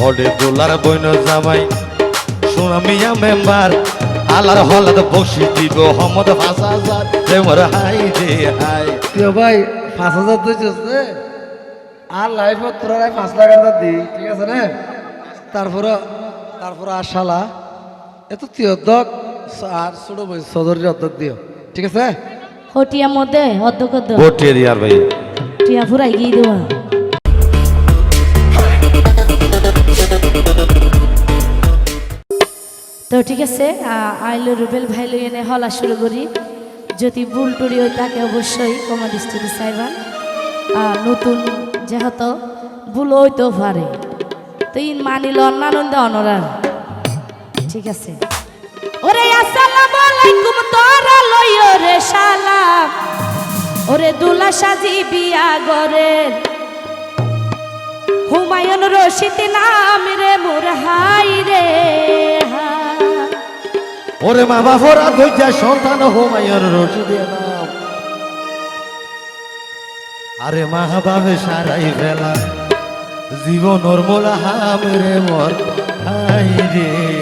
হডে দোলার বইন জামাই। সুনামিয়া মেম্বার আলার হলাদ বসি দিব হমদ পাঁচ হাজার মোর হাই রে হাই। কেউ ভাই পাঁচ হাজার দুই চলছে আর লাইফ তোরা পাঁচ লাখ টাকা দি ঠিক আছে না? তারপরে তারপরে আর শালা এত তুই অধ্যক আর ছোট ভাই সদরের অধ্যক দিও ঠিক আছে? হটিয়া মধ্যে অর্ধক অর্ধক বটে দিয়ার ভাই। টিয়া ফুরাই গিয়ে দেওয়া তো ঠিক আছে আইলো রুবেল ভাই লই এনে হলা শুরু করি। যদি ভুল টুরি হয় তাকে অবশ্যই কমা দৃষ্টিতে চাইবান নতুন যেহেতু ভুল হইতেও পারে। তো ইন মানিল অন্যানন্দ অনরার। ঠিক আছে। ওরে আসসালামু আলাইকুম, তোরা লইও রে সালাম ওরে দুলা সাজি বিয়া গরের হুমায়ুন রশিদ নাম রে মোর হাই রে। ওরে মা বাপরা দুইটা সন্তান হোমায়র রশিদের নাম আরে মা বাবে সারাই ফেলা জীবন ওর মোলা হাম মোর হাই রে।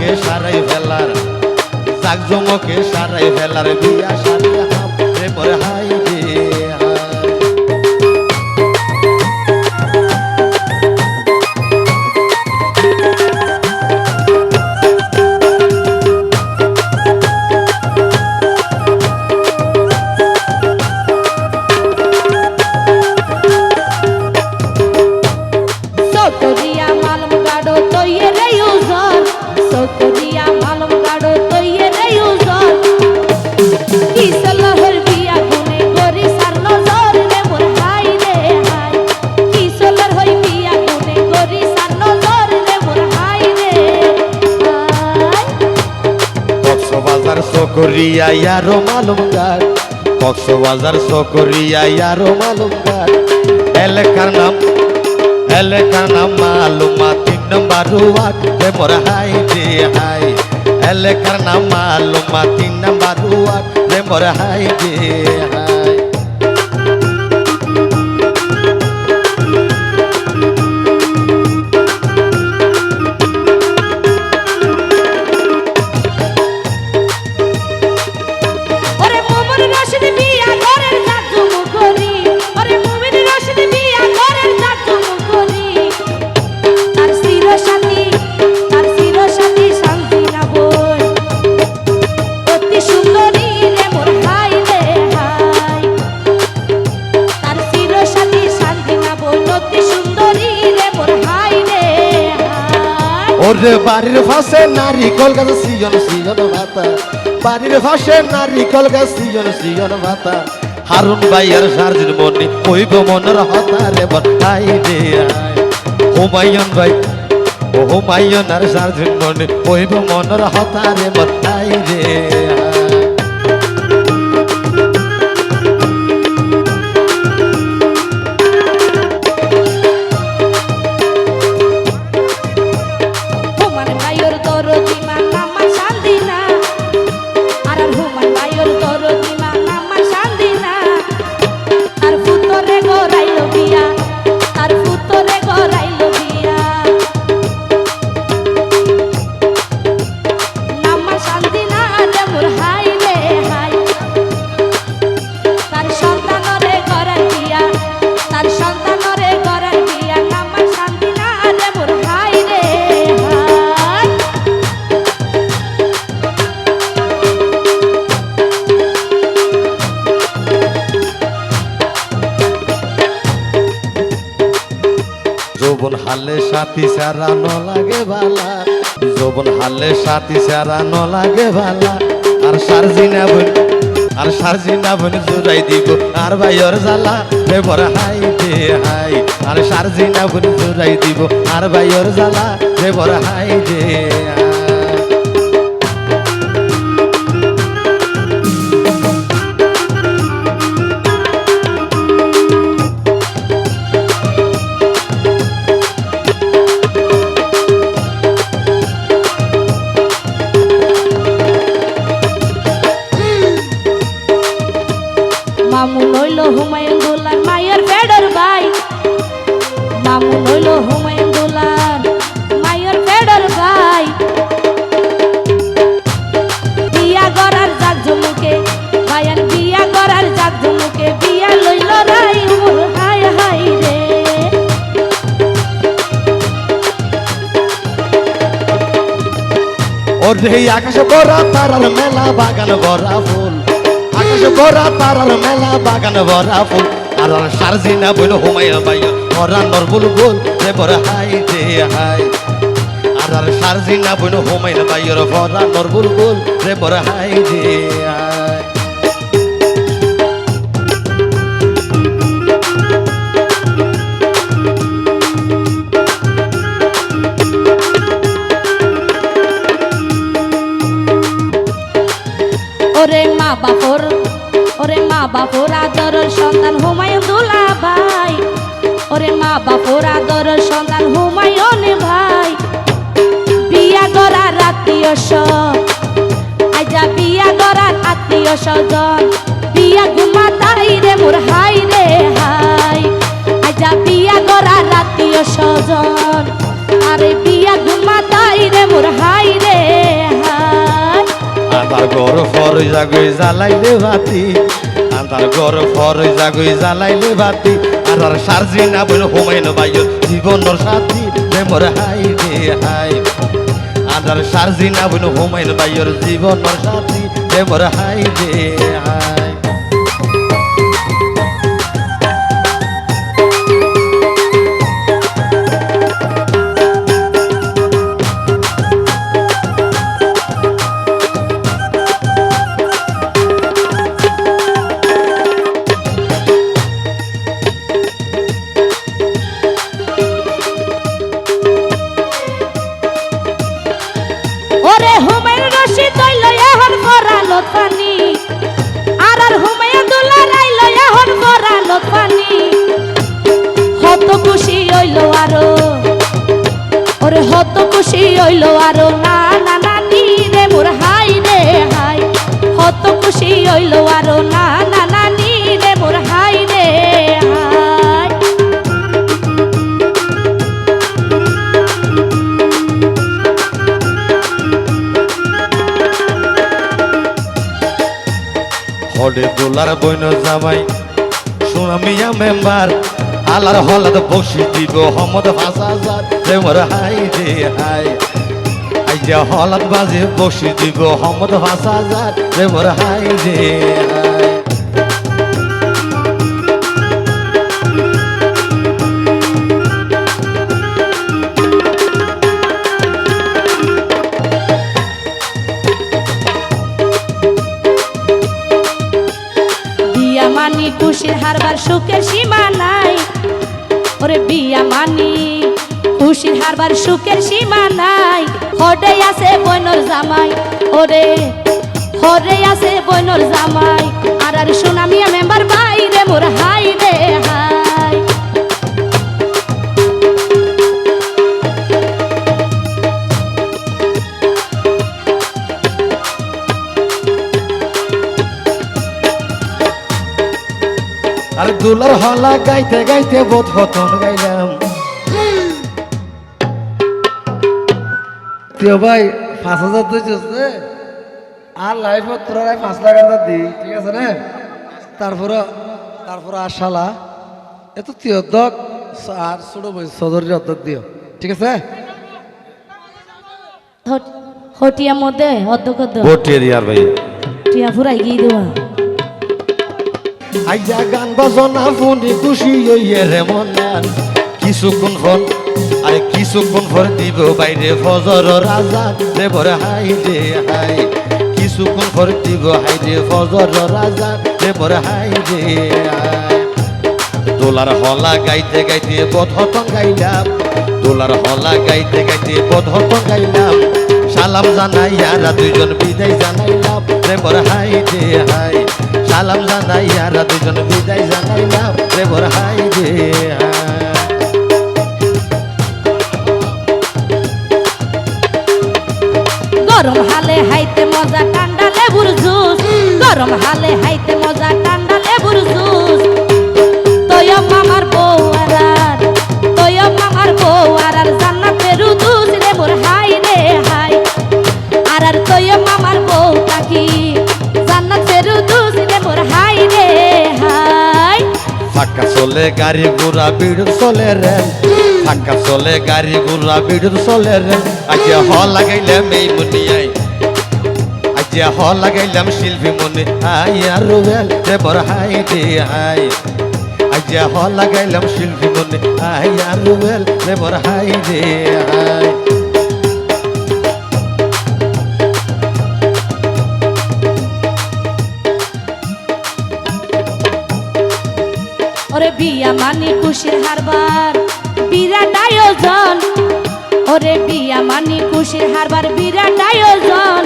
জাকজমকে সারাই ফেলার জাকজমকে সারাই ফেলার বিয়া সারিয়া পরে হাই সকরিয়া ইয়ারো মালুমগার কক্সবাজার সকরিয়া ইয়ারো মালুমগার এলাকার নাম এলাকার নাম মালুমা, তিন নম্বর ওয়ার্ড মোর হাই রে হাই। এলাকার নাম মালুমা, তিন নম্বর ওয়ার্ড মোর হাই রে বাড়ির ফাঁসে নারিকল গাছ সিজন সিজন ভাতা বাড়ির ফাঁসে নারিকল গাছ সিজন সিজন ভাতা হারুন ভাইয়ার সার্জির মনে কইব মনের হতা রে বটাই দে হুমায়ুন ভাই হুমায়ুন আর সার্জির মনে কইব মনের হতা রে বটাই রে ভাইয়ের হালে সাথী সারা ন লাগে ভালা যৌবন হালে সাথী সারা ন লাগে ভালা আর সারজিনা বোন, আর সারজিনা বোন জুড়াই দিব আর ভাইয়ের জ্বালা। রে বড় হাই দে হাই, আর সারজিনা বোন জুড়াই দিব আর ভাইয়ের জ্বালা। রে বড় হাই দে হাই। এই আকাশে ভরা তারার মেলা, বাগান ভরা ফুল। আকাশে ভরা তারার মেলা, বাগান ভরা ফুল। আর সারজি না বইল হুমায়া ভাইয়া ভরা নরবুল গোল যে বড় হাই যে হাই। আর সারজি না বইল হুমায়া ভাইয়ের ভরা নরবুল গোল যে বড় হাই যে হাই। মা বাপর। ওরে মা বাপর, আদর সন্তান হুমায়ুন দুলা ভাই ওরে মা বাপর, আদর সন্তান হুমায়ুন ভাই। বিয়া করার আত্মীয় আইজা বিয়া করার আত্মীয় স্বজন। বিয়া গুমা তাই রে মোর হাই রে হাই। ঘর ফর জাগই জ্বালাইলে বাতি আন্ধার ঘর ফর জাগই জ্বালাইলে বাতি আর সারজি না বইল হোমাইন ভাইয়ের জীবনর সাথী। মোর হাই রে হাই। আন্ধার সারজিনা বইল হোমাইন ভাইয়ের জীবনর সাথী। মোর হাই রে হাই। হলে বৈন জামাই। সুনামিয়া মেম্বার আলার হলাদ বসি দিব হমদ ভাষা যার প্রেমর মোর হাই রে হাই। আইজা হলাদ বাজে বসি দিব হমদ ভাষা যার প্রেমর মোর হাই রে হাই। খুশির হারবার সুখের সীমা নাই। ওরে বিয়া মানি, খুশির হারবার সুখের সীমা নাই। হরে আছে বইনর জামাই, ওরে, হরে আছে বইনর জামাই। আর আর সোনামিয়া মেম্বার বাইরে, মোর হাই। রে দোলার হলা গাইতে গাইতে বোধ হতন গাইলাম। প্রিয় ভাই পাঁচ হাজার তো চলছে আর লাইফে তোরা পাঁচ লাখ হাজার দি ঠিক আছে না? তারপরে তারপরে আর শালা। এত তুই অর্ধক আর ছোট ভাই সদরের অর্ধক দিও ঠিক আছে? হট- হটিয়া মধ্যে অধ্যক্ষ বটিয়ে দিয়ার ভাই। টিয়া ফুরাই গিয়ে দেওয়া আইজা গান বাজনা শুনি খুশি হইয়ে রে মনান কিছুক্ষণ ফল আরে কিছুক্ষণ ফল দিব বাইরে ফজর রাজা। রে বরে, হাই রে, হাই। কিছুক্ষণ পরে দিব হাই রে ফজর রাজা। রে মোর হাই রে আয়। দোলার হলা গাইতে গাইতে বধতন গাইলাম দোলার হলা গাইতে গাইতে বধতন গাইলাম সালাম জানাইয়ারা দুইজন বিদায় জানাইলাম। রে মোর হাই রে, হাই। সালাম জানাইয়ারা দুজন বিদায় জানাইলাম। রে বর হাই রে। গরম হালে হাইতে মজা ঠান্ডা লেবুর জুস গরম হালে হাইতে মজা চলে গাড়ি ঘোড়া বিড়ুর চলে রেল। ফাঁকা চলে গাড়ি ঘোড়া বিড়ুর চলে রেল। আজকে হ লাগাইলে মেই মুনিয়াই আজকে হ লাগাইলাম শিল্পী মনে হাই আর রুবেল হাই রে হাই। আজকে হ লাগাইলাম শিল্পী মনে হাই আর রুবেল হাই রে হাই। বিয়া মানি খুশির হারবার বিরাট আয়োজন। ওরে বিয়া মানি খুশির হারবার বিরাট আয়োজন।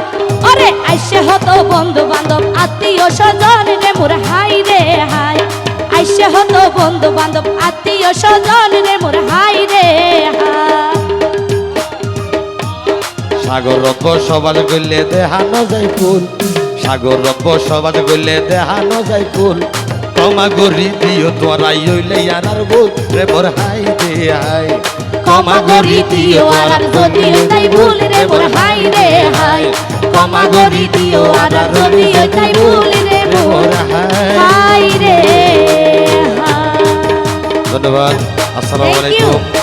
ওরে আইসে হতো বন্ধু বান্ধব আত্মীয় স্বজন রে মোর হাই রে হাই। আইসে হতো বন্ধু বান্ধব আত্মীয় স্বজন রে মোর হাই রে হাই। সাগর রব্ব সবাজ গইলে দেহানো যাই ফুল সাগর রব্ব সবাজ গইলে দেহানো যাই ফুল কমা গরি দিও তোরাই হইলে আর আর বল রে মোর হাই দে হাই। ক্ষমা করি দিও আর আর যদি তাই ভুল রে বর হাই রে হাই। ক্ষমা করি দিও আর আর যদি তাই ভুল রে বর হাই। রে ধন্যবাদ। আসসালামু আলাইকুম।